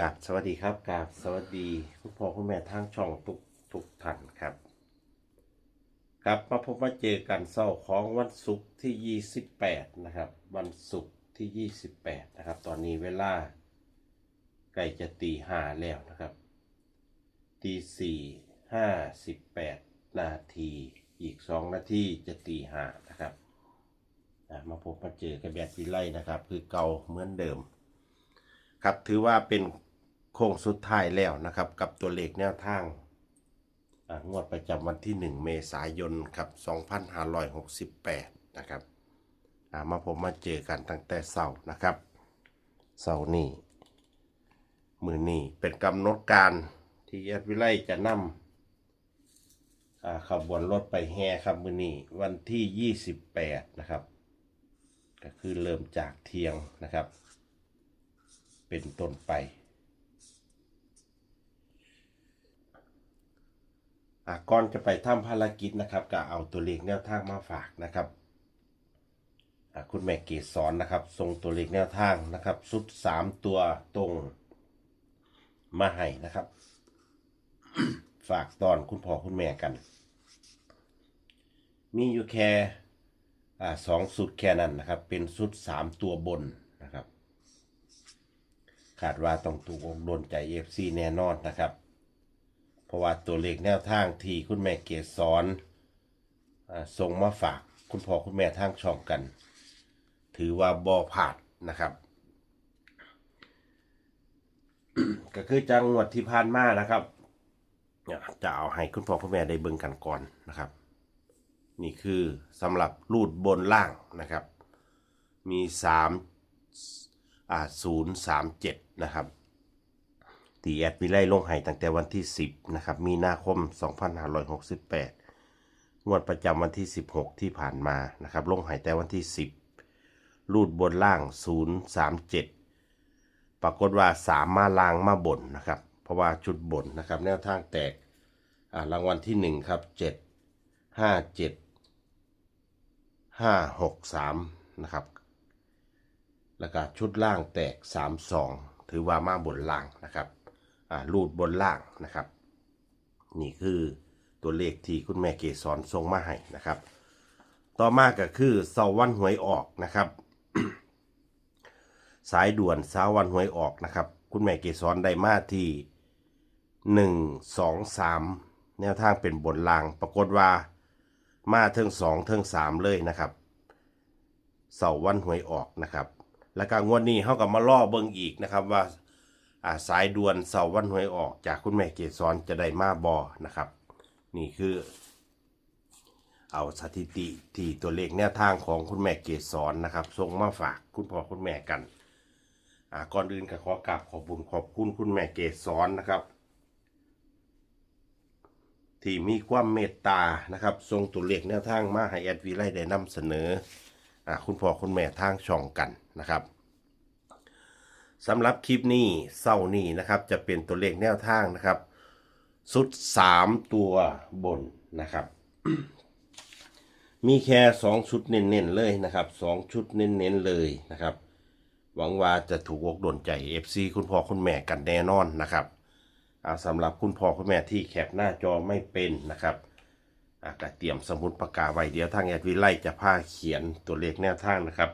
กราบสวัสดีครับกราบสวัสดีคุณพ่อคุณแม่ทางช่องทุกทุกท่านครับครับมาพบมาเจอกันเสาร์ของวันศุกร์ที่ 28 นะครับ วันศุกร์ที่ 28 นะครับ ตอนนี้เวลาใกล้จะตีห้าแล้วนะครับตีสี่ห้าสิบแปดนาทีอีกสองนาทีจะตีห้านะครับมาพบมาเจอกับแบบวิไลนะครับ คือเก่าเหมือนเดิมครับถือว่าเป็น โค้งสุดท้ายแล้วนะครับ กับตัวเลขแนวทางงวดประจำวันที่ 1 เมษายนครับ2568 นะครับมาผมมาเจอกันตั้งแต่เสาร์นะครับเสาร์นี้มือนี้เป็นกำหนดการที่แอดวิไลจะนำอ่าขบวนรถไปแห่ครับมือนี้วันที่ 28 นะครับ ก็คือเริ่มจากเที่ยงนะครับ เป็นต้นไป อะก่อนจะไปทำภารกิจนะครับก็เอาตัวเลขแนวทางมาฝากนะครับอะคุณแม่เกศสอนนะครับส่งตัวเลขแนวทางนะครับสุดสามตัวตรงมาให้นะครับ ฝากตอนคุณพ่อคุณแม่กัน มีอยู่แค่อ่าสองสุดแค่นั้นนะครับ เป็นสุดสามตัวบนนะครับ ขาดว่าต้องถูกอกโดนใจเอฟซีแน่นอนนะครับ เพราะว่าตัวเลขแนวทางที่คุณแม่เกศสอนส่งมาฝากคุณพ่อคุณแม่ทางช่องกัน ถือว่าบอผาดนะครับ ก็คือจังหวัดที่ผ่านมานะครับจะเอาให้คุณพ่อคุณแม่ได้เบิ่งกันก่อนนะครับ นี่คือสำหรับรูดบนล่างนะครับ มีสามอ่าศูนย์สามเจ็ดนะครับ ตีแอดวิไลลงให้ตั้งแต่วันที่ 10 นะครับ มีนาคม 2568 งวดประจำวันที่ 16 ที่ผ่านมานะครับ ลงให้แต่วันที่ 10 รูดบนล่าง 037 ปรากฏว่าสามมาล่างมาบนนะครับ เพราะว่าชุดบนนะครับ แนวทางแตกรางวัลที่ 1 ครับ 7 5 7 5 6 3 นะครับ แล้วก็ชุดล่างแตก 3 2 ถือว่ามาบนล่างนะครับ รูดบนล่างนะครับ นี่คือตัวเลขที่คุณแม่เกสรส่งมาให้นะครับ ต่อมาก็คือเสาวันหวยออกนะครับ สายด่วนเสาวันหวยออกนะครับ คุณแม่เกสรได้มาที่หนึ่งสองสามแนวทางเป็นบนล่าง ปรากฏว่ามาเทิงสองเทิงสามเลยนะครับเสาวันหวยออกนะครับ แล้วก็งวดนี้เขาก็มาล่อเบิ่งอีกนะครับว่า สายด่วนเสาร์วันหวยออกจากคุณแม่เกศรจะได้มาบอนะครับ นี่คือ เอาสถิติที่ตัวเลขแนวทางของคุณแม่เกศรนะครับส่งมาฝากคุณพ่อคุณแม่กันก่อนอื่นก็ขอกราบขอบุญขอบคุณคุณแม่เกศรนะครับ ที่มีความเมตตานะครับส่งตัวเลขแนวทางมาให้แอดวีไลได้นำเสนออคุณพ่อคุณแม่ทางช่องกันนะครับ สำหรับคลิปนี้เศร้านี้นะครับ จะเป็นตัวเลขแนวทางนะครับ สุด 3 ตัวบนนะครับ มีแค่ 2 ชุดเน้นๆเลยนะครับ 2 ชุดเน้นๆเลยนะครับ หวังว่าจะถูกอกโดนใจ FC คุณพ่อคุณแม่กันแน่นอนนะครับอาสำหรับคุณพ่อคุณแม่ที่แคปหน้าจอไม่เป็นนะครับอะก็เตรียมสมุดปากกาไว้เดี๋ยวทางแอดวิไลจะพาเขียนตัวเลขแนวทางนะครับ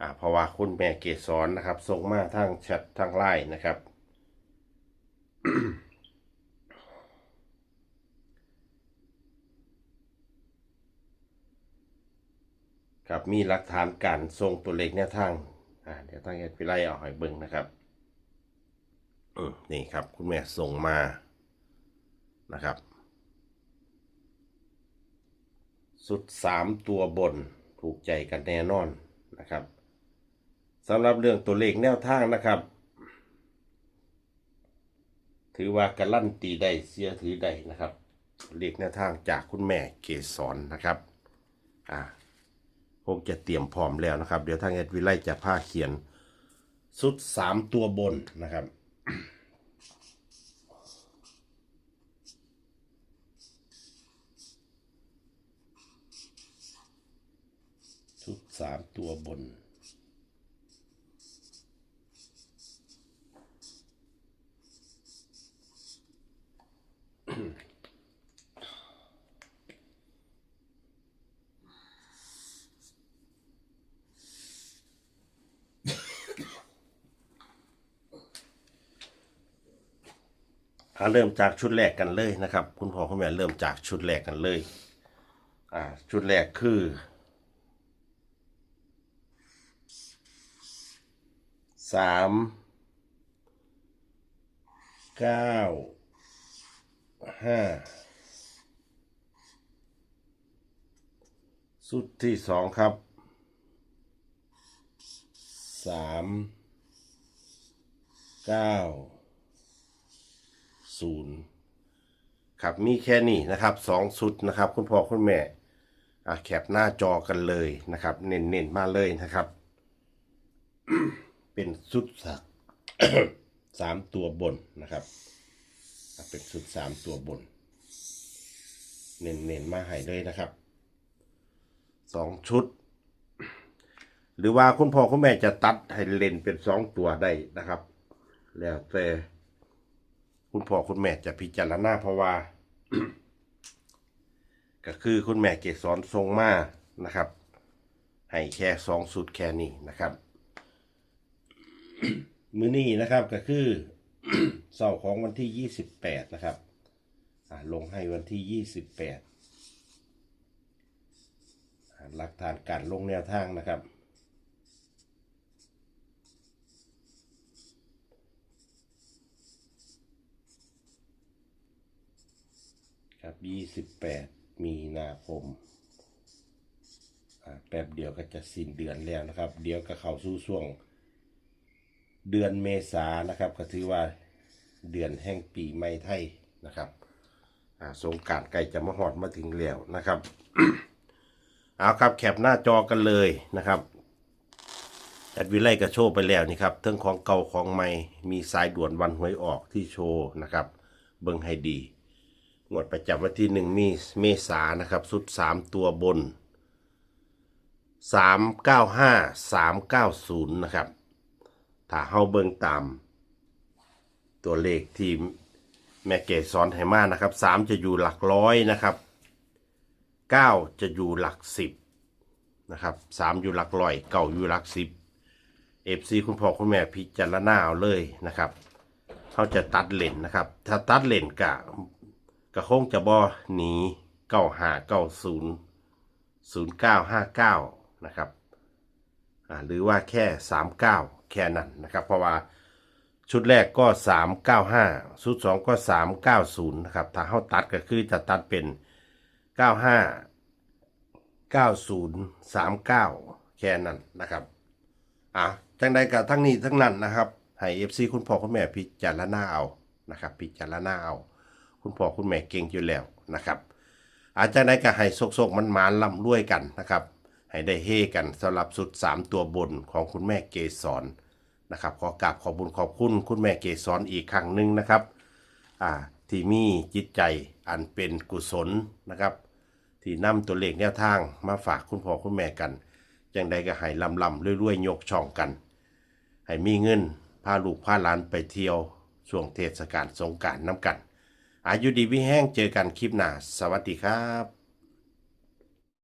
อ่าเพราะว่าคุณแม่เกสรนนะครับส่งมาทางแชททางไลน์นะครับครับมีหลักฐานการส่งตัวเลขแนวทางอ่าเดี๋ยวทางแอดวิไลเอาให้เบิ่งนะครับอืมนี่ครับคุณแม่ส่งมานะครับ สุดสามตัวบนถูกใจกันแน่นอนนะครับ สำหรับเรื่องตัวเลขแนวทางนะครับ ถือว่าการลั่นตีได้เสียถือได้นะครับ เลขแนวทางจากคุณแม่เกสรนะครับอ่าคงจะเตรียมพร้อมแล้วนะครับ เดี๋ยวทางเอ็ดวิไลจะพาเขียนสุดสามตัวบนนะครับสุดสามตัวบน อ่าเริ่มจากชุดแรกกันเลยนะครับ คุณพ่อคุณแม่เริ่มจากชุดแรกกันเลย อ่า ชุดแรกคือ สามเก้าห้าสุดที่สองครับสามเก้า ศูนย์ครับมีแค่นี้นะครับสองชุดนะครับคุณพ่อคุณแม่แคปหน้าจอกันเลยนะครับ เน้นๆมาเลยนะครับ เป็นชุดสักสามตัวบนนะครับ เป็นชุดสามตัวบน เน้นๆมาให้เลยนะครับสองชุด หรือว่าคุณพ่อคุณแม่จะตัดให้เล่นเป็นสองตัวได้นะครับ แล้วแต่ คุณพ่อคุณแม่จะพิจารณาเพราะว่า ก็คือคุณแม่เกสรทรงมานะครับ ให้แค่สองสุดแค่นี้นะครับ มือนี้นะครับก็คือเสาร์ของวันที่ยี่สิบแปดนะครับอ่าลงให้วันที่ยี่สิบแปดหลักฐานการลงแนวทางนะครับ ครับ ยี่สิบแปดมีนาคมอ่าแป๊บเดียวก็จะสิ้นเดือนแล้วนะครับ เดี๋ยวก็เข้าสู่ช่วง เดือนเมษานะครับ ก็ถือว่าเดือนแห่งปีใหม่ไทยนะครับอ่าสงการใกล้จะมาหอดมาถึงแล้วนะครับเอาครับแคปหน้าจอกันเลยนะครับแอดวิไลก็โชว์ไปแล้วนี่ครับเทั้งของเก่าของใหม่มีสายด่วนวันหวยออกที่โชว์นะครับ เบิ่งให้ดี งวดประจำวันที่หนึ่งมีเมษานะครับสุดสามตัวบนสามเก้าห้าสามเก้าศูนย์นะครับ ถ้าเฮาเบิ่งตาม ตัวเลขที่แม่เกศสอนให้มานะครับสามจะอยู่หลักร้อยนะครับเก้าจะอยู่หลักสิบนะครับสามอยู่หลักร้อยเก้าอยู่หลักสิบเอฟซีคุณพ่อคุณแม่พิจารณาเอาเลยนะครับเขาจะตัดเลนนะครับ ถ้าตัดเลนกะ ก็คงจะบอหนีเก้าหาเก้าศูนย์ศูนย์เก้าห้าเก้านะครับหรือว่าแค่สามเก้าแค่นั้นนะครับ เพราะว่าชุดแรกก็สามเก้าห้าชุดสองก็สามเก้าศูนย์นะครับถ้าเขาตัดก็คือจะตัดเป็นเก้าห้าเก้าศูนย์สามเก้าแค่นั้นนะครับอะจังใดกับทั้งนี้ทั้งนั้นนะครับให้เอฟซีคุณพ่อคุณแม่พิจารณาเอานะครับ พิจารณาเอา คุณพ่อคุณแม่เก่งอยู่แล้วนะครับอาจจะได้ก็ให้โซกๆมันมานล่ำรวยกันนะครับ ให้ได้เฮกันสำหรับสุด 3 ตัวบนของคุณแม่เกสรนะครับขอกราบขอบบุญขอบคุณคุณแม่เกสรอีกครั้งหนึ่งนะครับอ่าที่มีจิตใจอันเป็นกุศลนะครับ ที่นำตัวเลขแนวทางมาฝากคุณพ่อคุณแม่กันจังใดก็ให้ลำลำรวยๆยกช่องกัน ให้มีเงินพาลูกพาหลานไปเที่ยวช่วงเทศกาลสงการน้ำกัน อายุดีวิแห้งเจอกันคลิปหน้า สวัสดีครับ